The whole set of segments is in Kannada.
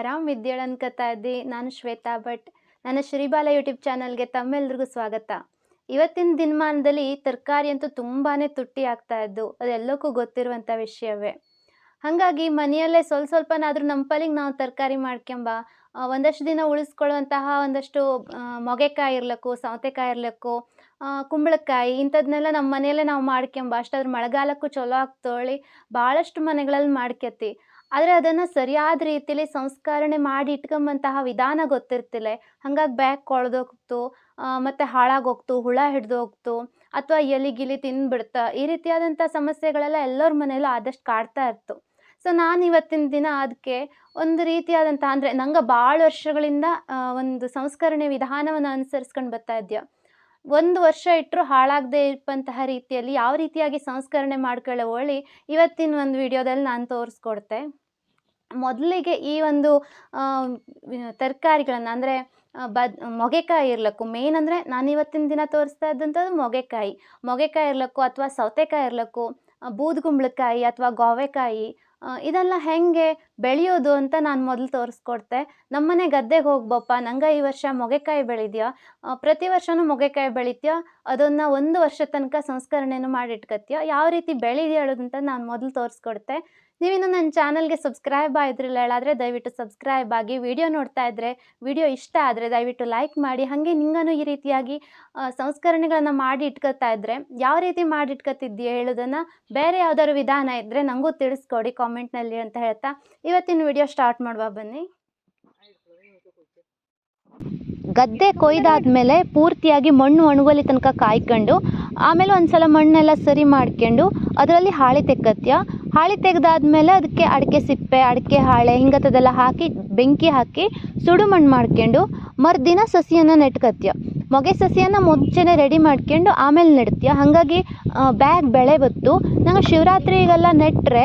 ಆರಾಮ್ ವಿದ್ಯೆಗಳು ಅನ್ಕೋತಾ ಇದ್ದಿ? ನಾನು ಶ್ವೇತಾ ಭಟ್. ನನ್ನ ಶ್ರೀಬಾಲ ಯೂಟ್ಯೂಬ್ ಚಾನಲ್ಗೆ ತಮ್ಮೆಲ್ರಿಗೂ ಸ್ವಾಗತ. ಇವತ್ತಿನ ದಿನಮಾನದಲ್ಲಿ ತರಕಾರಿ ಅಂತೂ ತುಂಬಾ ತುಟ್ಟಿ ಆಗ್ತಾ ಇದ್ದು ಅದೆಲ್ಲಕ್ಕೂ ಗೊತ್ತಿರುವಂಥ ವಿಷಯವೇ. ಹಾಗಾಗಿ ಮನೆಯಲ್ಲೇ ಸ್ವಲ್ಪ ಸ್ವಲ್ಪನಾದರೂ ನಮ್ಮ ಪಲಿಗೆ ನಾವು ತರಕಾರಿ ಮಾಡ್ಕೊಂಬ ಒಂದಷ್ಟು ದಿನ ಉಳಿಸ್ಕೊಳ್ಳುವಂತಹ ಒಂದಷ್ಟು ಮೊಗೆಕಾಯಿ ಇರ್ಲಕ್ಕು, ಸೌತೆಕಾಯಿ ಇರ್ಲಕ್ಕು ಕುಂಬಳಕಾಯಿ ಇಂಥದ್ನೆಲ್ಲ ನಮ್ಮ ಮನೆಯಲ್ಲೇ ನಾವು ಮಾಡ್ಕೊಂಬ, ಅಷ್ಟಾದ್ರೂ ಮಳೆಗಾಲಕ್ಕೂ ಚಲೋ ಆಗ್ತೋಳಿ ಭಾಳಷ್ಟು ಮನೆಗಳಲ್ಲಿ ಮಾಡ್ಕೊತಿ ಆದರೆ ಅದನ್ನು ಸರಿಯಾದ ರೀತಿಯಲ್ಲಿ ಸಂಸ್ಕರಣೆ ಮಾಡಿ ಇಟ್ಕೊಂಬಂತಹ ವಿಧಾನ ಗೊತ್ತಿರ್ತಿಲ್ಲ. ಹಂಗಾಗಿ ಬ್ಯಾಗ್ ಕೊಳ್ದೋಗ್ತು ಮತ್ತು ಹಾಳಾಗೋಗ್ತು, ಹುಳ ಹಿಡ್ದು ಹೋಗ್ತು ಅಥವಾ ಎಲಿ ಗಿಲಿ ತಿಂದ್ಬಿಡ್ತಾ, ಈ ರೀತಿಯಾದಂಥ ಸಮಸ್ಯೆಗಳೆಲ್ಲ ಎಲ್ಲರ ಮನೆಯಲ್ಲೂ ಆದಷ್ಟು ಕಾಡ್ತಾ ಇತ್ತು ಸೊ, ನಾನು ಇವತ್ತಿನ ದಿನ ಅದಕ್ಕೆ ಒಂದು ರೀತಿಯಾದಂಥ ಅಂದರೆ ನಂಗೆ ಭಾಳ ವರ್ಷಗಳಿಂದ ಒಂದು ಸಂಸ್ಕರಣೆ ವಿಧಾನವನ್ನು ಅನುಸರಿಸ್ಕೊಂಡು ಬರ್ತಾ ಇದ್ದೆ ಒಂದು ವರ್ಷ ಇಟ್ಟರು ಹಾಳಾಗದೇ ಇರುವಂತಹ ರೀತಿಯಲ್ಲಿ ಯಾವ ರೀತಿಯಾಗಿ ಸಂಸ್ಕರಣೆ ಮಾಡ್ಕೊಳ್ಳೋ ಹೋಳಿ ಇವತ್ತಿನ ಒಂದು ವಿಡಿಯೋದಲ್ಲಿ ನಾನು ತೋರಿಸ್ಕೊಡ್ತೆ. ಮೊದಲಿಗೆ ಈ ಒಂದು ತರಕಾರಿಗಳನ್ನು ಅಂದರೆ ಬದ್, ಮೊಗೆಕಾಯಿ ಇರ್ಲಕ್ಕು. ಮೇನ್ ಅಂದರೆ ನಾನು ಇವತ್ತಿನ ದಿನ ತೋರಿಸ್ತಾ ಇದ್ದಂಥದ್ದು ಮೊಗೆಕಾಯಿ. ಮೊಗೆಕಾಯಿ ಇರ್ಲಕ್ಕು ಅಥವಾ ಸೌತೆಕಾಯಿ ಇರ್ಲಕ್ಕು ಬೂದುಗುಂಬಳಕಾಯಿ ಅಥವಾ ಗೋವೆಕಾಯಿ ಇದೆಲ್ಲ ಹೆಂಗೆ ಬೆಳೆಯೋದು ಅಂತ ನಾನು ಮೊದಲು ತೋರಿಸ್ಕೊಡ್ತೆ. ನಮ್ಮನೆ ಗದ್ದೆಗೆ ಹೋಗ್ಬಪ್ಪ, ನಂಗೆ ಈ ವರ್ಷ ಮೊಗೆಕಾಯಿ ಬೆಳಿದ್ಯಾ? ಪ್ರತಿ ವರ್ಷವೂ ಮೊಗೆಕಾಯಿ ಬೆಳಿತೀಯೋ? ಅದನ್ನು ಒಂದು ವರ್ಷ ತನಕ ಸಂಸ್ಕರಣೆನೂ ಮಾಡಿಟ್ಕತ್ಯ? ಯಾವ ರೀತಿ ಬೆಳೀದಿ ಹೇಳೋದಂತ ನಾನು ಮೊದಲು ತೋರಿಸ್ಕೊಡ್ತೆ. ನೀವಿನ್ನು ನನ್ನ ಚಾನಲ್ಗೆ ಸಬ್ಸ್ಕ್ರೈಬ್ ಆಗಿದ್ರಲ್ಲ ಹೇಳಾದರೆ ದಯವಿಟ್ಟು ಸಬ್ಸ್ಕ್ರೈಬ್ ಆಗಿ ವಿಡಿಯೋ ನೋಡ್ತಾ ಇದ್ದರೆ ವಿಡಿಯೋ ಇಷ್ಟ ಆದರೆ ದಯವಿಟ್ಟು ಲೈಕ್ ಮಾಡಿ, ಹಾಗೆ ನಿಂಗನೂ ಈ ರೀತಿಯಾಗಿ ಸಂಸ್ಕರಣೆಗಳನ್ನು ಮಾಡಿ ಇಟ್ಕೋತಾ ಇದ್ದರೆ ಯಾವ ರೀತಿ ಮಾಡಿ ಇಟ್ಕೊತಿದ್ದೀಯ ಹೇಳೋದನ್ನು ಬೇರೆ ಯಾವ್ದಾದ್ರು ವಿಧಾನ ಇದ್ದರೆ ನನಗೂ ತಿಳಿಸ್ಕೊಡಿ ಕಾಮೆಂಟ್ನಲ್ಲಿ ಅಂತ ಹೇಳ್ತಾ. ಇವತ್ತಿನ ವಿಡಿಯೋ ಸ್ಟಾರ್ಟ್ ಮಾಡುವ, ಬನ್ನಿ. ಗದ್ದೆ ಕೊಯ್ದಾದ್ಮೇಲೆ ಪೂರ್ತಿಯಾಗಿ ಮಣ್ಣು ಒಣಗೋಲಿ ತನಕ ಕಾಯ್ಕೊಂಡು, ಆಮೇಲೆ ಒಂದ್ಸಲ ಮಣ್ಣೆಲ್ಲ ಸರಿ ಮಾಡ್ಕೊಂಡು, ಅದರಲ್ಲಿ ಹಾಳೆ ತೆಕ್ಕತ್ಯ ಹಾಳೆ ತೆಗೆದಾದ್ಮೇಲೆ ಅದಕ್ಕೆ ಅಡಿಕೆ ಸಿಪ್ಪೆ, ಅಡಿಕೆ ಹಾಳೆ ಹಿಂಗತದೆಲ್ಲ ಹಾಕಿ, ಬೆಂಕಿ ಹಾಕಿ ಸುಡು ಮಣ್ಣು ಮಾಡ್ಕೊಂಡು, ಮರುದಿನ ಸಸಿಯನ್ನು ನೆಟ್ಕತ್ಯ ಮೊಗೆ ಸಸಿಯನ್ನು ಮುಂಚೆನೆ ರೆಡಿ ಮಾಡ್ಕೊಂಡು, ಆಮೇಲೆ ನೆಡ್ತೀಯ. ಹಾಗಾಗಿ ಬ್ಯಾಗ್ ಬೆಳೆ ಬತ್ತು ನಂಗೆ ಶಿವರಾತ್ರಿಗೆಲ್ಲ ನೆಟ್ಟರೆ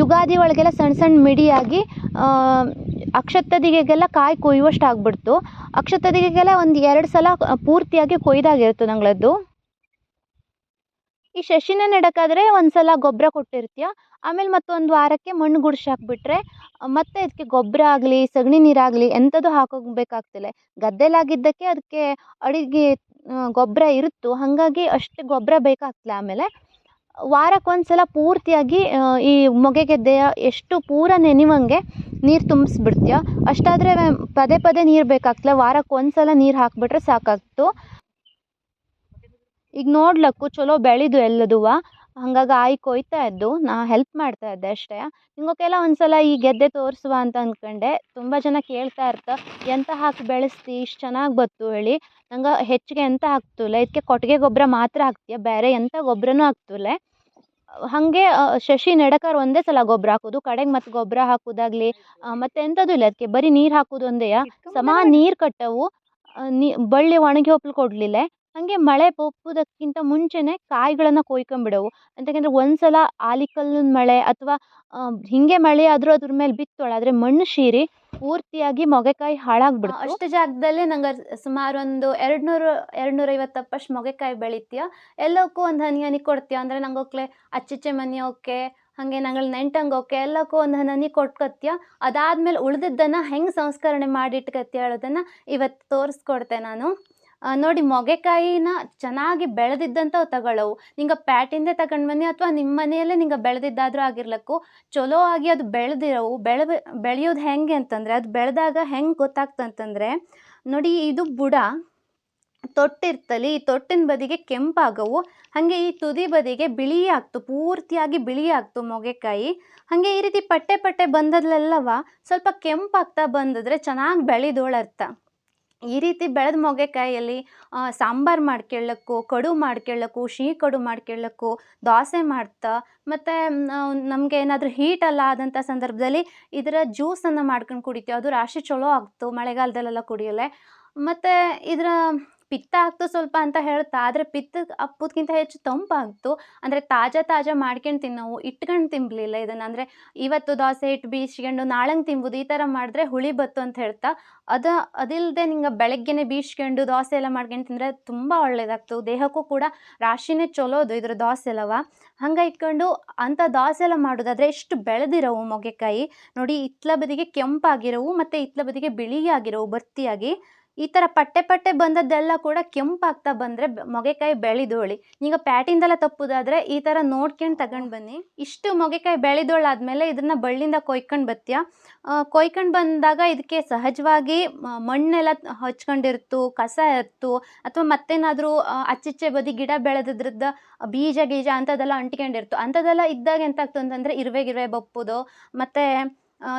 ಯುಗಾದಿ ಒಳಗೆಲ್ಲ ಸಣ್ಣ ಸಣ್ಣ ಮಿಡಿಯಾಗಿ ಅಕ್ಷತದಿಗೆಗೆಲ್ಲ ಕಾಯಿ ಕೊಯ್ಯುವಷ್ಟು ಆಗ್ಬಿಡ್ತು ಅಕ್ಷತದಿಗೆಗೆಲ್ಲ ಒಂದು ಎರಡು ಸಲ ಪೂರ್ತಿಯಾಗಿ ಕೊಯ್ದಾಗಿರ್ತು ನಂಗಳದ್ದು. ಈ ಶಶಿನ ನೆಡೋಕ್ಕಾದರೆ ಒಂದು ಸಲ ಗೊಬ್ಬರ ಕೊಟ್ಟಿರ್ತೀಯ, ಆಮೇಲೆ ಮತ್ತೊಂದು ವಾರಕ್ಕೆ ಮಣ್ಣು ಗುಡ್ಸಿ ಹಾಕ್ಬಿಟ್ರೆ, ಮತ್ತೆ ಅದಕ್ಕೆ ಗೊಬ್ಬರ ಆಗಲಿ, ಸಗಣಿ ನೀರಾಗಲಿ ಎಂಥದ್ದು ಹಾಕೋಬೇಕಾಗ್ತಿಲ್ಲ ಗದ್ದೆಲಾಗಿದ್ದಕ್ಕೆ ಅದಕ್ಕೆ ಅಡಿಗೆ ಗೊಬ್ಬರ ಇರುತ್ತು, ಹಾಗಾಗಿ ಅಷ್ಟು ಗೊಬ್ಬರ ಬೇಕಾಗ್ತಿಲ್ಲ ಆಮೇಲೆ. ವಾರಕ್ಕೆ ಒಂದು ಸಲ ಪೂರ್ತಿಯಾಗಿ ಈ ಮೊಗೆ ಮೊಗೆಗೆದ್ದೆಯ ಎಷ್ಟು ಪೂರ ನೆನೆವಂಗೆ ನೀರು ತುಂಬಿಸ್ಬಿಡ್ತೀಯ. ಅಷ್ಟಾದರೆ ಪದೇ ಪದೇ ನೀರು ಬೇಕಾಗ್ತಿಲ್ಲ ವಾರಕ್ಕೆ ಒಂದು ಸಲ ನೀರು ಹಾಕಿಬಿಟ್ರೆ ಸಾಕಾಗ್ತು. ಈಗ ನೋಡ್ಲಕ್ಕು ಚಲೋ ಬೆಳೆದು ಎಲ್ಲದುವ. ಹಂಗಾಗಿ ಆಯಿ ಕೊಯ್ತಾ ಇದ್ದು, ನಾ ಹೆಲ್ಪ್ ಮಾಡ್ತಾ ಇದ್ದೆ ಅಷ್ಟೇ. ಹಿಂಗೋಕೆಲ್ಲ ಒಂದ್ಸಲ ಈ ಗೆದ್ದೆ ತೋರಿಸುವ ಅಂತ ಅಂದ್ಕೊಂಡೆ ತುಂಬ ಜನ ಕೇಳ್ತಾ ಇರ್ತ, ಎಂತ ಹಾಕಿ ಬೆಳೆಸ್ತಿ, ಇಷ್ಟು ಚೆನ್ನಾಗಿ ಬತ್ತು ಹೇಳಿ. ನಂಗೆ ಹೆಚ್ಚಿಗೆ ಎಂತ ಹಾಕ್ತಿಲ್ಲ ಇದಕ್ಕೆ ಕೊಟ್ಟಿಗೆ ಗೊಬ್ಬರ ಮಾತ್ರ ಹಾಕ್ತೀಯ? ಬೇರೆ ಎಂಥ ಗೊಬ್ಬರನೂ ಹಾಕ್ತಿಲ್ಲ ಹಾಗೆ ಶಶಿ ನೆಡಕಾರ್ ಒಂದೇ ಸಲ ಗೊಬ್ಬರ ಹಾಕೋದು ಕಡೆಗೆ ಮತ್ತೆ ಗೊಬ್ಬರ ಹಾಕೋದಾಗ್ಲಿ ಮತ್ತೆ ಎಂಥದ್ದು ಇಲ್ಲ. ಅದಕ್ಕೆ ಬರೀ ನೀರು ಹಾಕೋದು ಒಂದೇಯ ಸಮ ನೀರು ಕಟ್ಟವು ನೀ ಬಳ್ಳಿ ಒಣಗಿ ಹೋಗ್ಲಿಕ್ಕೆ ಕೊಡಲಿಲ್ಲ. ಹಾಗೆ ಮಳೆ ಬಪ್ಪುದಕ್ಕಿಂತ ಮುಂಚೆನೇ ಕಾಯಿಗಳನ್ನು ಕೊಯ್ಕೊಂಬಿಡವು ಅಂತಂದ್ರೆ ಒಂದ್ಸಲ ಆಲಿಕಲ್ಲಿನ ಮಳೆ ಅಥವಾ ಹಿಂಗೆ ಮಳೆ ಆದರೂ ಅದ್ರ ಮೇಲೆ ಬಿತ್ತೋಳ. ಆದರೆ ಮಣ್ಣು ಶೀರಿ ಪೂರ್ತಿಯಾಗಿ ಮೊಗೆಕಾಯಿ ಹಾಳಾಗ್ಬಿಡ್ತು. ಅಷ್ಟು ಜಾಗದಲ್ಲೇ ನಂಗೆ ಸುಮಾರು ಒಂದು ಎರಡು ನೂರು ಎರಡು ಮೊಗೆಕಾಯಿ ಬೆಳಿತೀಯ? ಎಲ್ಲಕ್ಕೂ ಒಂದು ಹನಿ ಹನಿ ಕೊಡ್ತೀಯ? ಅಂದರೆ ನಂಗೆ ಹೋಗ್ಲೆ ಅಚ್ಚಿಚ್ಚೆ ಮನೆ ಓಕೆ, ಹಾಗೆ ನಂಗಳು ನೆಂಟಂಗೋಕೆ ಎಲ್ಲಕ್ಕೂ ಒಂದು ಹನಿ ಅದಾದ ಅದಾದ್ಮೇಲೆ ಉಳಿದಿದ್ದನ್ನು ಹೆಂಗೆ ಸಂಸ್ಕರಣೆ ಮಾಡಿ ಇಟ್ಕತ್ಯ ಹೇಳೋದನ್ನು ಇವತ್ತು ತೋರಿಸ್ಕೊಡ್ತೆ ನಾನು. ನೋಡಿ ಮೊಗೆಕಾಯಿನ ಚೆನ್ನಾಗಿ ಬೆಳೆದಿದ್ದಂಥವು ತಗೊಳ್ಳವು. ನಿಂಗೆ ಪ್ಯಾಟಿಂದೆ ತಗೊಂಡು ಬನ್ನಿ ಅಥವಾ ನಿಮ್ಮ ಮನೆಯಲ್ಲೇ ನಿಂಗೆ ಬೆಳೆದಿದ್ದಾದರೂ ಆಗಿರ್ಲಕ್ಕು. ಚಲೋ ಆಗಿ ಅದು ಬೆಳೆದಿರೋವು. ಬೆಳೆ ಬೆಳೆಯೋದು ಹೆಂಗೆ ಅಂತಂದರೆ, ಅದು ಬೆಳೆದಾಗ ಹೆಂಗೆ ಗೊತ್ತಾಗ್ತಂತಂದರೆ ನೋಡಿ ಇದು ಬುಡ ತೊಟ್ಟಿರ್ತಲಿ ಈ ತೊಟ್ಟಿನ ಬದಿಗೆ ಕೆಂಪಾಗವು. ಹಾಗೆ ಈ ತುದಿ ಬದಿಗೆ ಬಿಳಿ ಆಗ್ತು, ಪೂರ್ತಿಯಾಗಿ ಬಿಳಿ ಆಗ್ತು ಮೊಗೆಕಾಯಿ. ಹಾಗೆ ಈ ರೀತಿ ಪಟ್ಟೆ ಪಟ್ಟೆ ಬಂದದ್ಲೆಲ್ಲವ ಸ್ವಲ್ಪ ಕೆಂಪಾಗ್ತಾ ಬಂದಿದ್ರೆ ಚೆನ್ನಾಗಿ ಬೆಳೆದೋಳರ್ಥ. ಈ ರೀತಿ ಬೆಳೆದ ಮೊಗೆಕಾಯಲ್ಲಿ ಸಾಂಬಾರು ಮಾಡ್ಕೊಳ್ಳೋಕ್ಕು ಕಡು ಮಾಡ್ಕೊಳ್ಳೋಕ್ಕು ಶೀ ಕಡು ಮಾಡ್ಕೊಳ್ಳೋಕ್ಕು ದೋಸೆ ಮಾಡ್ತಾ, ಮತ್ತು ನಮಗೆ ಏನಾದರೂ ಹೀಟ್ ಅಲ್ಲ ಆದಂಥ ಸಂದರ್ಭದಲ್ಲಿ ಇದರ ಜ್ಯೂಸನ್ನು ಮಾಡ್ಕೊಂಡು ಕುಡಿತೀವಿ. ಅದು ರಾಶಿ ಚಲೋ ಆಗ್ತು, ಮಳೆಗಾಲದಲ್ಲೆಲ್ಲ ಕುಡಿಯಲೆ ಮತ್ತು, ಇದರ ಪಿತ್ತ ಆಗ್ತು ಸ್ವಲ್ಪ ಅಂತ ಹೇಳ್ತಾ, ಆದರೆ ಪಿತ್ತ ಅಪ್ಪುದ್ಕಿಂತ ಹೆಚ್ಚು ತಂಪಾಗ್ತು, ಅಂದರೆ ತಾಜಾ ತಾಜಾ ಮಾಡ್ಕೊಂಡು ತಿನ್ನೋವು, ಇಟ್ಕೊಂಡು ತಿನ್ನಲಿಲ್ಲ ಇದನ್ನು. ಅಂದರೆ ಇವತ್ತು ದೋಸೆ ಇಟ್ಟು ಬೀಸ್ಕೊಂಡು ನಾಳಂಗೆ ತಿನ್ಬೋದು, ಈ ಥರ ಮಾಡಿದ್ರೆ ಹುಳಿ ಬತ್ತು ಅಂತ ಹೇಳ್ತಾ, ಅದು ಅದಿಲ್ಲದೆ ನಿಂಗೆ ಬೆಳಗ್ಗೆನೆ ಬೀಸ್ಕೊಂಡು ದೋಸೆ ಎಲ್ಲ ಮಾಡ್ಕೊಂಡು ತಿಂದರೆ ತುಂಬ ಒಳ್ಳೇದಾಗ್ತು ದೇಹಕ್ಕೂ ಕೂಡ ರಾಶಿನೇ ಚಲೋದು ಇದ್ರ ದೋಸೆ ಎಲ್ಲವ ಹಂಗೆ ಇಟ್ಕೊಂಡು ಅಂಥ ದೋಸೆ ಎಲ್ಲ ಮಾಡೋದಾದರೆ ಎಷ್ಟು ಬೆಳೆದಿರೋವು ಮೊಗೆಕಾಯಿ ನೋಡಿ ಇತ್ಲ ಬದಿಗೆ ಕೆಂಪಾಗಿರೋವು, ಮತ್ತು ಇತ್ಲ ಬದಿಗೆ ಬಿಳಿಯಾಗಿರೋವು, ಬರ್ತಿಯಾಗಿ. ಈ ಥರ ಪಟ್ಟೆ ಪಟ್ಟೆ ಬಂದದ್ದೆಲ್ಲ ಕೂಡ ಕೆಂಪಾಗ್ತಾ ಬಂದರೆ ಮೊಗೆಕಾಯಿ ಬೆಳೆದೋಳಿ ಈಗ ಪ್ಯಾಟಿಂದೆಲ್ಲ ತಪ್ಪುದಾದ್ರೆ ಈ ಥರ ನೋಡ್ಕೊಂಡು ತಗೊಂಡು ಬನ್ನಿ. ಇಷ್ಟು ಮೊಗೆಕಾಯಿ ಬೆಳೆದೋಳಾದ್ಮೇಲೆ ಇದನ್ನ ಬಳ್ಳಿಯಿಂದ ಕೊಯ್ಕೊಂಡು ಬತ್ತೀಯ? ಕೊಯ್ಕೊಂಡು ಬಂದಾಗ ಇದಕ್ಕೆ ಸಹಜವಾಗಿ ಮಣ್ಣೆಲ್ಲ ಹಚ್ಕೊಂಡಿರ್ತು, ಕಸ ಇರ್ತು, ಅಥವಾ ಮತ್ತೇನಾದರೂ ಅಚ್ಚಿಚ್ಚೆ ಬದಿ ಗಿಡ ಬೆಳೆದಿದ್ರದ್ದು ಬೀಜ ಗೀಜ ಅಂಥದ್ದೆಲ್ಲ ಅಂಟ್ಕೊಂಡಿರ್ತು. ಅಂಥದ್ದೆಲ್ಲ ಇದ್ದಾಗ ಎಂತಾಗ್ತು ಅಂತಂದರೆ ಇರುವೆ ಗಿರುವೆ ಬಪ್ಪುದು. ಮತ್ತು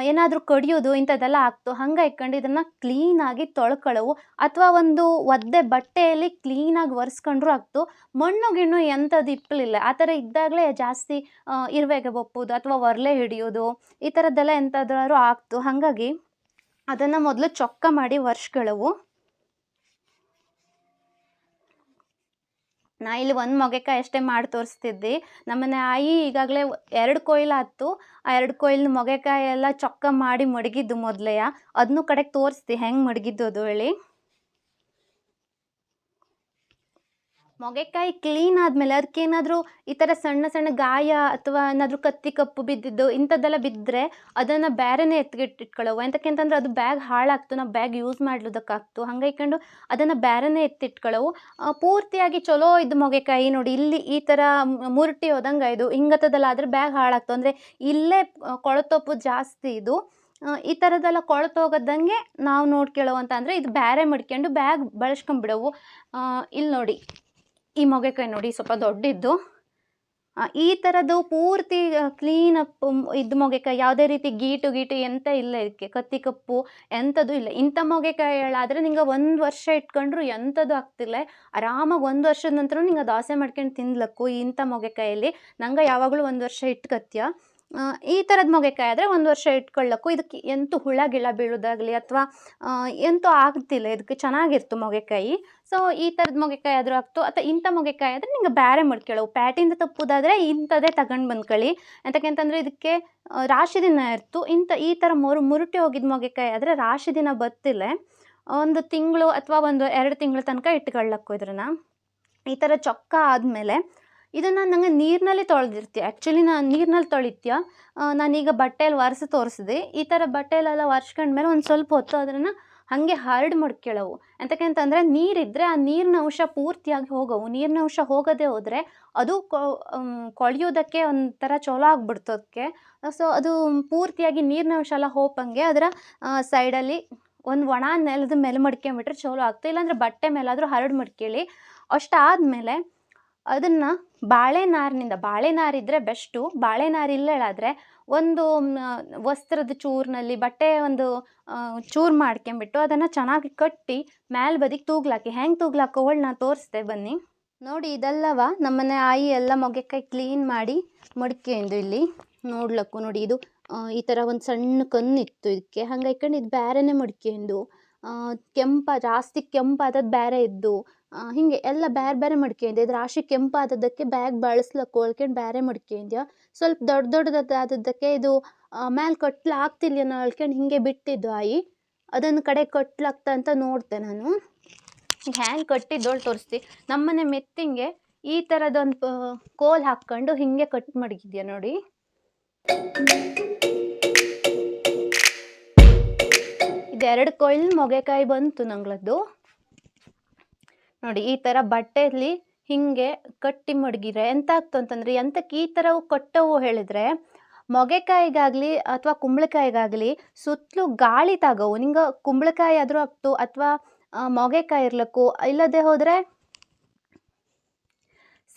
ಏನಾದರೂ ಕಡಿಯೋದು, ಇಂಥದ್ದೆಲ್ಲ ಆಗ್ತು, ಹಂಗೆ ಇಟ್ಕೊಂಡು ಇದನ್ನು ಕ್ಲೀನಾಗಿ ತೊಳ್ಕೊಳ್ಳವು. ಅಥವಾ ಒಂದು ಒದ್ದೆ ಬಟ್ಟೆಯಲ್ಲಿ ಕ್ಲೀನಾಗಿ ಒರೆಸ್ಕೊಂಡ್ರು ಆಗ್ತು, ಮಣ್ಣು ಗಿಣ್ಣು ಎಂಥದ್ದು ಇಪ್ಪಲಿಲ್ಲ. ಆ ಥರ ಇದ್ದಾಗಲೇ ಜಾಸ್ತಿ ಇರುವೆಗೆ ಬಪ್ಪುದು ಅಥವಾ ಒರಲೆ ಹಿಡಿಯೋದು, ಈ ಥರದ್ದೆಲ್ಲ ಎಂಥದ್ದಾದ್ರು ಆಗ್ತು. ಹಾಗಾಗಿ ಅದನ್ನು ಮೊದಲು ಚೊಕ್ಕ ಮಾಡಿ ಒರೆಸ್ಕೊಳ್ಳವು. ನಾ ಇಲ್ಲಿ ಒಂದು ಮೊಗೆಕಾಯಿ ಅಷ್ಟೇ ಮಾಡಿ ತೋರಿಸ್ತಿದ್ದೆ. ನಮ್ಮನೆ ಆಯಿ ಈಗಾಗಲೇ ಎರಡು ಕೊಯ್ಲು ಆ ಎರಡು ಕೊಯ್ಲಿನ ಮೊಗೆಕಾಯಿ ಎಲ್ಲ ಚೊಕ್ಕ ಮಾಡಿ ಮಡಗಿದ್ದು ಮೊದಲೆಯ ಅದನ್ನು ಕಡೆಗೆ ತೋರಿಸ್ತಿ. ಹೆಂಗೆ ಮಡಗಿದ್ದು ಅದು ಹೇಳಿ? ಮೊಗೆಕಾಯಿ ಕ್ಲೀನ್ ಆದಮೇಲೆ ಅದಕ್ಕೇನಾದರೂ ಈ ಥರ ಸಣ್ಣ ಸಣ್ಣ ಗಾಯ ಅಥವಾ ಏನಾದರೂ ಕತ್ತಿ ಕಪ್ಪು ಬಿದ್ದಿದ್ದು ಇಂಥದ್ದೆಲ್ಲ ಬಿದ್ದರೆ ಅದನ್ನು ಬೇರೆನೇ ಎತ್ತಿಗಿಟ್ಟು ಎಂತಕ್ಕೆ ಅಂತಂದ್ರೆ ಅದು ಬ್ಯಾಗ್ ಹಾಳಾಗ್ತು, ನಾವು ಬ್ಯಾಗ್ ಯೂಸ್ ಮಾಡ್ಲೋದಕ್ಕಾಗ್ತು. ಹಂಗೆ ಇಕ್ಕೊಂಡು ಅದನ್ನು ಬೇರೆನೇ ಎತ್ತಿಟ್ಕೊಳ್ಳೋವು. ಪೂರ್ತಿಯಾಗಿ ಚಲೋ ಇದ್ದು ಮೊಗೆಕಾಯಿ ನೋಡಿ. ಇಲ್ಲಿ ಈ ಥರ ಮುರುಟಿ ಹೋದಂಗೆ ಇದು ಹಿಂಗತ್ತದೆಲ್ಲ ಆದರೆ ಬ್ಯಾಗ್ ಹಾಳಾಗ್ತು. ಅಂದರೆ ಇಲ್ಲೇ ಕೊಳತೊಪ್ಪು ಜಾಸ್ತಿ ಇದು. ಈ ಥರದ್ದೆಲ್ಲ ಕೊಳತೋಗದಂಗೆ ನಾವು ನೋಡ್ಕೊಳ್ಳೋ ಅಂತ ಅಂದರೆ ಇದು ಬೇರೆ ಮಡ್ಕೊಂಡು ಬ್ಯಾಗ್ ಬಳಸ್ಕೊಂಬಿಡವು. ಇಲ್ಲಿ ನೋಡಿ ಈ ಮೊಗೆಕಾಯಿ ನೋಡಿ ಸ್ವಲ್ಪ ದೊಡ್ಡದ್ದು. ಈ ಥರದ್ದು ಪೂರ್ತಿ ಕ್ಲೀನ್ ಅಪ್ ಇದು ಮೊಗೆಕಾಯಿ ಯಾವುದೇ ರೀತಿ ಗೀಟು ಗೀಟು ಎಂತ ಇಲ್ಲ ಇದಕ್ಕೆ. ಕತ್ತಿ ಕಪ್ಪು ಎಂಥದ್ದು ಇಲ್ಲ. ಇಂಥ ಮೊಗೆಕಾಯಿಗಳಾದರೆ ನಿಂಗೆ ಒಂದು ವರ್ಷ ಇಟ್ಕೊಂಡ್ರು ಎಂಥದ್ದು ಆಗ್ತಿಲ್ಲ. ಆರಾಮಾಗಿ ಒಂದು ವರ್ಷದ ನಂತರ ನಿಂಗೆ ದೋಸೆ ಮಾಡ್ಕೊಂಡು ತಿನ್ಲಕ್ಕು ಇಂಥ ಮೊಗೆಕಾಯಲ್ಲಿ ನಂಗೆ ಯಾವಾಗಲೂ ಒಂದು ವರ್ಷ ಇಟ್ಕತ್ಯ ಈ ಥರದ ಮೊಗೆಕಾಯಿ ಆದರೆ ಒಂದು ವರ್ಷ ಇಟ್ಕೊಳ್ಳೋಕ್ಕೂ ಇದಕ್ಕೆ ಎಂತೂ ಹುಳ, ಗಿಳ ಬೀಳೋದಾಗಲಿ ಅಥವಾ ಎಂತೂ ಆಗ್ತಿಲ್ಲ. ಇದಕ್ಕೆ ಚೆನ್ನಾಗಿರ್ತು ಮೊಗೆಕಾಯಿ ಸೊ ಈ ಥರದ ಮೊಗೆಕಾಯಿ ಆದರೂ ಆಗ್ತು. ಅಥವಾ ಇಂಥ ಮೊಗೆಕಾಯಿ ಆದರೆ ನಿಂಗೆ ಬೇರೆ ಮಾಡ್ಕೊಳ್ಳವು ಪ್ಯಾಟಿಂದ ತಪ್ಪುದಾದರೆ ಇಂಥದ್ದೇ ತಗೊಂಡು ಬಂದ್ಕೊಳ್ಳಿ. ಎಂತಕ್ಕೆ ಅಂತಂದರೆ ಇದಕ್ಕೆ ರಾಶಿ ದಿನ ಇರ್ತು. ಇಂಥ, ಈ ಥರ ಮುರು, ಮುರುಟಿ ಹೋಗಿದ್ದ ಮೊಗೆಕಾಯಿ ಆದರೆ ರಾಶಿ ದಿನ ಬರ್ತಿಲ್ಲ. ಒಂದು ತಿಂಗಳು ಅಥವಾ ಒಂದು ಎರಡು ತಿಂಗಳ ತನಕ ಇಟ್ಕೊಳ್ಳೋಕ್ಕೂ ಇದ್ರನ್ನ. ಈ ಥರ ಚೊಕ್ಕ ಆದಮೇಲೆ ಇದನ್ನು ನನಗೆ ನೀರಿನಲ್ಲಿ ತೊಳೆದಿರ್ತೀಯ ಆ್ಯಕ್ಚುಲಿ ನಾನು ನೀರಿನಲ್ಲಿ ತೊಳಿತೀಯ? ನಾನೀಗ ಬಟ್ಟೆಯಲ್ಲಿ ಒರೆಸಿ ತೋರಿಸಿದೆ. ಈ ಥರ ಬಟ್ಟೆಯಲ್ಲೆಲ್ಲ ಒರೆಸ್ಕೊಂಡ್ಮೇಲೆ ಒಂದು ಸ್ವಲ್ಪ ಹೊತ್ತು ಅದನ್ನು ಹಾಗೆ ಹರಡ್ ಮಡ್ಕೊಳ್ಳವು. ಎಂತಕ್ಕಂತಂದರೆ ನೀರಿದ್ದರೆ ಆ ನೀರಿನ ಅಂಶ ಪೂರ್ತಿಯಾಗಿ ಹೋಗವು. ನೀರಿನ ಅಂಶ ಹೋಗದೆ ಹೋದರೆ ಅದು ಕೊಳೆಯೋದಕ್ಕೆ ಒಂಥರ ಚಲೋ ಆಗ್ಬಿಡ್ತು ಅದಕ್ಕೆ. ಸೊ ಅದು ಪೂರ್ತಿಯಾಗಿ ನೀರಿನ ಅಂಶ ಎಲ್ಲ ಹೋಪಂಗೆ ಅದರ ಸೈಡಲ್ಲಿ ಒಂದು ಒಣ ನೆಲದ ಮೇಲೆ ಮಡ್ಕೊಂಬಿಟ್ರೆ ಚಲೋ ಆಗ್ತದೆ. ಇಲ್ಲಾಂದರೆ ಬಟ್ಟೆ ಮೇಲಾದರೂ ಹರಡು ಮಡ್ಕೊಳ್ಳಿ. ಅಷ್ಟಾದಮೇಲೆ ಅದನ್ನು ಬಾಳೆ ನಾರಿನಿಂದ ಬಾಳೆ ನಾರಿದ್ರೆ ಬೆಸ್ಟು. ಬಾಳೆ ಒಂದು ವಸ್ತ್ರದ ಚೂರಿನಲ್ಲಿ ಬಟ್ಟೆ ಒಂದು ಚೂರು ಮಾಡ್ಕೊಂಬಿಟ್ಟು ಅದನ್ನು ಚೆನ್ನಾಗಿ ಕಟ್ಟಿ ಮ್ಯಾಲ ಬದಿಗೆ ತೂಗ್ಲಾಕಿ. ಹೆಂಗೆ ತೂಗ್ಲಾಕೋವಳು ನಾ ತೋರಿಸ್ದೆ ಬನ್ನಿ. ನೋಡಿ ಇದೆಲ್ಲವ, ನಮ್ಮನೆ ಆಯಿ ಎಲ್ಲ ಮೊಗೆಕಾಯಿ ಕ್ಲೀನ್ ಮಾಡಿ ಮಡಿಕೆಂದು ಇಲ್ಲಿ ನೋಡ್ಲಕ್ಕು. ನೋಡಿ ಇದು ಈ ಥರ ಒಂದು ಸಣ್ಣ ಕಣ್ಣಿತ್ತು ಇದಕ್ಕೆ ಹಂಗೆ ಇದು ಬೇರೆನೇ ಮಡಿಕೆಂದು. ಕೆಂಪ, ಜಾಸ್ತಿ ಕೆಂಪಾದದ್ದು ಬೇರೆ ಇದ್ದು. ಹಿಂಗೆ ಎಲ್ಲ ಬೇರೆ ಬೇರೆ ಮಡ್ಕೊಂಡೆ ಇದು ರಾಶಿ ಕೆಂಪಾದದ್ದಕ್ಕೆ ಬ್ಯಾಗ್ ಬಳಸ್ಲಕ್ಕೆ ಹೋಳ್ಕೊಂಡು ಬೇರೆ ಮಡ್ಕೊಂಡ್ಯ ಸ್ವಲ್ಪ ದೊಡ್ಡ ದೊಡ್ಡದಾದದ್ದಕ್ಕೆ ಇದು ಮ್ಯಾಲೆ ಕಟ್ಲ ಆಗ್ತಿಲ್ಲ ಅನ್ನೋ ಹೇಳ್ಕೊಂಡು ಹಿಂಗೆ ಬಿಟ್ಟಿದ್ದು ಆಯಿ. ಅದನ್ನು ಕಡೆ ಕೊಟ್ಲಾಗ್ತ ಅಂತ ನೋಡ್ತೆ ನಾನು. ಹ್ಯಾಂಗೆ ಕಟ್ಟಿದ್ದೋಳು ತೋರಿಸ್ತಿ. ನಮ್ಮನೆ ಮೆತ್ತಿಂಗೆ ಈ ಥರದೊಂದು ಕೋಲ್ ಹಾಕ್ಕೊಂಡು ಹಿಂಗೆ ಕಟ್ ಮಡಗಿದ್ಯಾ ನೋಡಿ. ಇದೆರಡು ಕೊಯ್ಲು ಮೊಗೆಕಾಯಿ ಬಂತು ನಂಗಳದ್ದು. ನೋಡಿ, ಈ ಥರ ಬಟ್ಟೆಯಲ್ಲಿ ಹಿಂಗೆ ಕಟ್ಟಿ ಮಡಗಿದ್ರೆ ಎಂತ ಆಗ್ತು ಅಂತಂದರೆ ಎಂತಕ್ಕೆ ಈ ಥರವು ಕಟ್ಟವು ಹೇಳಿದರೆ, ಮೊಗೆಕಾಯಿಗಾಗಲಿ ಅಥವಾ ಕುಂಬಳಕಾಯಿಗಾಗಲಿ ಸುತ್ತಲೂ ಗಾಳಿ ತಾಗವು. ನಿಂಗೆ ಕುಂಬಳಕಾಯಿ ಆದರೂ ಆಗ್ತು, ಅಥವಾ ಮೊಗೆಕಾಯಿ ಇರ್ಲಕ್ಕು, ಇಲ್ಲದೆ ಹೋದರೆ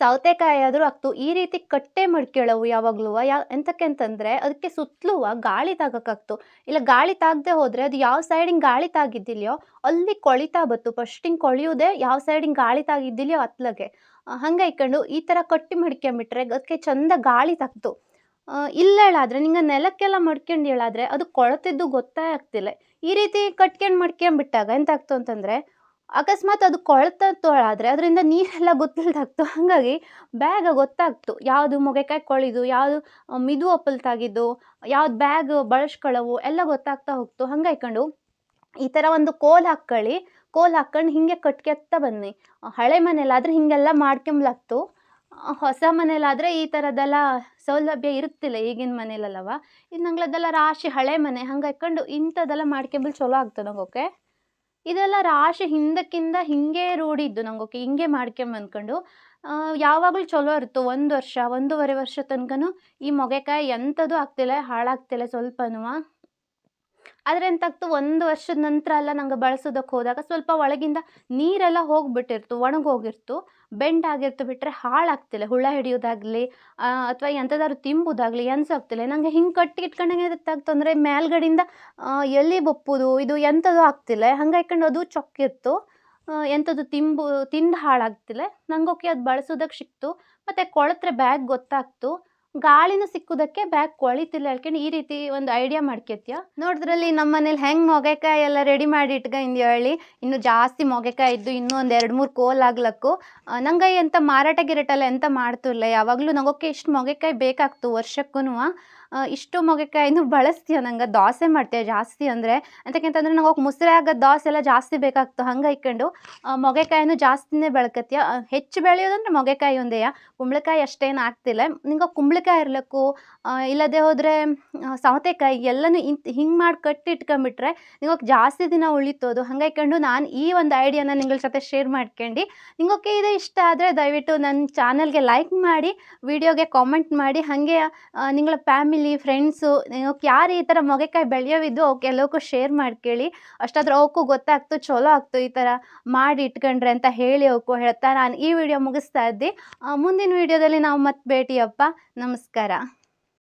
ಸೌತೆಕಾಯಿ ಆದರೂ ಆಗ್ತು, ಈ ರೀತಿ ಕಟ್ಟೆ ಮಡ್ಕೊಳ್ಳವು ಯಾವಾಗಲೂ ಯಾ, ಎಂತಕ್ಕೆ ಅಂತಂದರೆ ಅದಕ್ಕೆ ಸುತ್ತಲೂ ಗಾಳಿ ತಾಗಕ್ಕಾಗ್ತು. ಇಲ್ಲ, ಗಾಳಿ ತಾಗದೆ ಹೋದರೆ ಅದು ಯಾವ ಸೈಡಿಂಗ್ ಗಾಳಿ ತಾಗಿದ್ದಿಲ್ಯೋ, ಅಲ್ಲಿ ಕೊಳಿತಾ ಬತ್ತು. ಫಸ್ಟಿಂಗ್ ಕೊಳೆಯೋದೇ ಯಾವ ಸೈಡಿಂಗ್ ಗಾಳಿ ತಾಗಿದ್ದಿಲ್ಯೋ ಅತ್ಲಗೆ. ಹಂಗೆ ಇಟ್ಕೊಂಡು ಈ ಥರ ಕಟ್ಟಿ ಮಡ್ಕೊಂಬಿಟ್ರೆ ಅದಕ್ಕೆ ಚಂದ ಗಾಳಿ ತಾಗ್ತು. ಇಲ್ಲ ಹೇಳಾದ್ರೆ, ನಿಂಗೆ ನೆಲಕ್ಕೆಲ್ಲ ಮಡ್ಕೊಂಡು ಹೇಳಾದ್ರೆ ಅದು ಕೊಳತಿದ್ದು ಗೊತ್ತೇ ಆಗ್ತಿಲ್ಲ. ಈ ರೀತಿ ಕಟ್ಕೊಂಡು ಮಡ್ಕೊಂಬಿಟ್ಟಾಗ ಎಂತಾಗ್ತು ಅಂತಂದರೆ ಅಕಸ್ಮಾತ್ ಅದು ಕೊಳೆತ ತೋಳಾದರೆ ಅದರಿಂದ ನೀರೆಲ್ಲ ಗೊತ್ತಿಲ್ದಾಗ್ತು ಹಾಗಾಗಿ ಬ್ಯಾಗ ಗೊತ್ತಾಗ್ತು. ಯಾವುದು ಮೊಗೆಕಾಯಿ ಕೊಳಿದು, ಯಾವುದು ಮಿದು ಒಪ್ಪಲ್ತಾಗಿದ್ದು ಯಾವ್ದು ಬ್ಯಾಗ್ ಬಳಸ್ಕೊಳ್ಳವು ಎಲ್ಲ ಗೊತ್ತಾಗ್ತಾ ಹೋಗ್ತು. ಹಂಗಾಯ್ಕೊಂಡು ಈ ಥರ ಒಂದು ಕೋಲ್ ಹಾಕ್ಕೊಳ್ಳಿ. ಕೋಲ್ ಹಾಕ್ಕೊಂಡು ಹಿಂಗೆ ಕಟ್ಕೆತ್ತ ಬನ್ನಿ. ಹಳೆ ಮನೇಲಾದರೆ ಹೀಗೆಲ್ಲ ಮಾಡ್ಕೊಂಬ್ಲಾಗ್ತು. ಹೊಸ ಮನೇಲಾದರೆ ಈ ಥರದ್ದೆಲ್ಲ ಸೌಲಭ್ಯ ಇರುತ್ತಿಲ್ಲ ಈಗಿನ ಮನೇಲಲ್ಲವ ಇದು ರಾಶಿ ಹಳೆ ಮನೆ. ಹಂಗಾಯ್ಕೊಂಡು ಇಂಥದ್ದೆಲ್ಲ ಮಾಡ್ಕೊಂಬಲ್ ಚಲೋ ಆಗ್ತದೆ ನಂಗೆ ಓಕೆ? ಇದೆಲ್ಲ ರಾಶಿ ಹಿಂದಕ್ಕಿಂದ ಹಿಂಗೆ ರೂಢಿದ್ದು ನಂಗೆ ಹಿಂಗೆ ಮಾಡ್ಕೊಂಬಂದ್ಕೊಂಡು ಯಾವಾಗಲೂ ಚಲೋ ಇರ್ತು. ಒಂದು ವರ್ಷ, ಒಂದೂವರೆ ವರ್ಷ ತನಕನೂ ಈ ಮೊಗೆಕಾಯಿ ಎಂಥದ್ದು ಆಗ್ತಿಲ್ಲ, ಹಾಳಾಗ್ತಿಲ್ಲ ಸ್ವಲ್ಪನೂ. ಆದರೆ ಎಂತಾಗ್ತು ಒಂದು ವರ್ಷದ ನಂತರ ಎಲ್ಲ ನಂಗೆ ಬಳಸೋದಕ್ಕೆ ಹೋದಾಗ ಸ್ವಲ್ಪ ಒಳಗಿಂದ ನೀರೆಲ್ಲ ಹೋಗ್ಬಿಟ್ಟಿರ್ತು, ಒಣಗೋಗಿರ್ತು, ಬೆಂಡ್ ಆಗಿರ್ತು ಬಿಟ್ಟರೆ ಹಾಳಾಗ್ತಿಲ್ಲ. ಹುಳ ಹಿಡಿಯೋದಾಗಲಿ ಅಥವಾ ಎಂಥದಾದ್ರು ತಿಂಬುದಾಗಲಿ ಎನ್ಸಾಗ್ತಿಲ್ಲ ನಂಗೆ ಹಿಂಗೆ ಕಟ್ಟಿ ಇಟ್ಕೊಂಡಂಗೆ ಗೊತ್ತಾಗ್ತು ಅಂದರೆ ಮೇಲ್ಗಡೆಯಿಂದ ಎಲ್ಲಿ ಬಪ್ಪುದು, ಇದು ಎಂಥದ್ದು ಆಗ್ತಿಲ್ಲ. ಹಂಗಾಯ್ಕೊಂಡು ಅದು ಚೊಕ್ಕಿತ್ತು ಎಂಥದ್ದು ತಿಂಬು, ತಿಂದು ಹಾಳಾಗ್ತಿಲ್ಲ. ನಂಗೆ ಓಕೆ ಅದು ಬಳಸೋದಕ್ಕೆ ಸಿಕ್ತು. ಮತ್ತು ಕೊಳತ್ರೆ ಬ್ಯಾಗ್ ಗೊತ್ತಾಗ್ತು. ಗಾಳಿನೂ ಸಿಕ್ಕುದಕ್ಕೆ ಬ್ಯಾಗ್ ಕೊಳಿತಿಲ್ಲ. ಹೇಳ್ಕೊಂಡು ಈ ರೀತಿ ಒಂದು ಐಡಿಯಾ ಮಾಡ್ಕೊತ್ಯ? ನೋಡಿದ್ರಲ್ಲಿ ನಮ್ಮ ಮನೇಲಿ ಹೆಂಗೆ ಮೊಗೆಕಾಯಿ ಎಲ್ಲ ರೆಡಿ ಮಾಡಿ ಇಟ್ಕೊಂಡಿದ್ವಿ ಹೇಳಿ. ಇನ್ನು ಜಾಸ್ತಿ ಮೊಗೆಕಾಯಿ ಇದ್ದು ಇನ್ನೂ ಒಂದು ಎರಡು ಮೂರು ಕೋಲ್ ಆಗ್ಲಕ್ಕು. ನಂಗೆ ಎಂತ ಮಾರಾಟ ಗಿರಾಟೆಲ್ಲ ಎಂತ ಮಾಡ್ತಿಲ್ಲ ಯಾವಾಗಲೂ ನಂಗೊಕ್ಕೆ ಇಷ್ಟು ಮೊಗೆಕಾಯಿ ಬೇಕಾಗ್ತು ವರ್ಷಕ್ಕೂ ಇಷ್ಟು ಮೊಗೆಕಾಯಿನೂ ಬಳಸ್ತೀಯ? ನಂಗೆ ದೋಸೆ ಮಾಡ್ತೀಯ ಜಾಸ್ತಿ ಅಂದರೆ? ಅಂತಕ್ಕಂತಂದ್ರೆ ನಂಗೆ ಮುಸ್ರೆ ಆಗ ದೋಸೆ ಎಲ್ಲ ಜಾಸ್ತಿ ಬೇಕಾಗ್ತು. ಹಂಗೆ ಇಕ್ಕೊಂಡು ಮೊಗೆಕಾಯಿನೂ ಜಾಸ್ತಿನೇ ಬೆಳ್ಕತ್ತೀಯ ಹೆಚ್ಚು ಬೆಳೆಯೋದಂದ್ರೆ ಮೊಗೆಕಾಯಿ ಒಂದೇ ಕುಂಬಳಕಾಯಿ ಅಷ್ಟೇನು ಆಗ್ತಿಲ್ಲ. ನಿಂಗೆ ಕುಂಬಳಕಾಯಿ ಇರ್ಲಕ್ಕು ಇಲ್ಲದೆ ಹೋದರೆ ಸೌತೆಕಾಯಿ ಎಲ್ಲನೂ ಇಂತ ಹಿಂಗೆ ಮಾಡಿ ಕಟ್ಟಿ ಇಟ್ಕೊಂಬಿಟ್ರೆ ನಿಂಗೆ ಜಾಸ್ತಿ ದಿನ ಉಳಿತೋದು ಹಾಗಾಯ್ಕೊಂಡು ನಾನು ಈ ಒಂದು ಐಡಿಯಾನ ನಿಂಗಳ ಜೊತೆ ಶೇರ್ ಮಾಡ್ಕೊಂಡು. ನಿಂಗೆ ಇದು ಇಷ್ಟ ಆದರೆ ದಯವಿಟ್ಟು ನನ್ನ ಚಾನಲ್ಗೆ ಲೈಕ್ ಮಾಡಿ, ವಿಡಿಯೋಗೆ ಕಾಮೆಂಟ್ ಮಾಡಿ, ಹಾಗೆ ನಿಂಗಳ ಫ್ಯಾಮಿಲಿ ಫ್ರೆಂಡ್ಸು ನೀವು ಯಾರು ಈ ಥರ ಮೊಗೆಕಾಯಿ ಬೆಳೆಯೋವಿದ್ದು ಅವ್ಕೆ ಎಲ್ಲಕ್ಕೂ ಶೇರ್ ಮಾಡ್ಕೇಳಿ ಅಷ್ಟಾದ್ರೆ ಅವಕ್ಕೂ ಗೊತ್ತಾಗ್ತು ಚಲೋ ಆಗ್ತು ಈ ಥರ ಮಾಡಿ ಇಟ್ಕೊಂಡ್ರೆ ಅಂತ ಹೇಳಿ ಅವಕ್ಕೂ ಹೇಳ್ತಾ ನಾನು ಈ ವಿಡಿಯೋ ಮುಗಿಸ್ತಾ ಇದ್ದೆ. ಮುಂದಿನ ವಿಡಿಯೋದಲ್ಲಿ ನಾವು ಮತ್ತೆ ಭೇಟಿಯಪ್ಪ. ನಮಸ್ಕಾರ.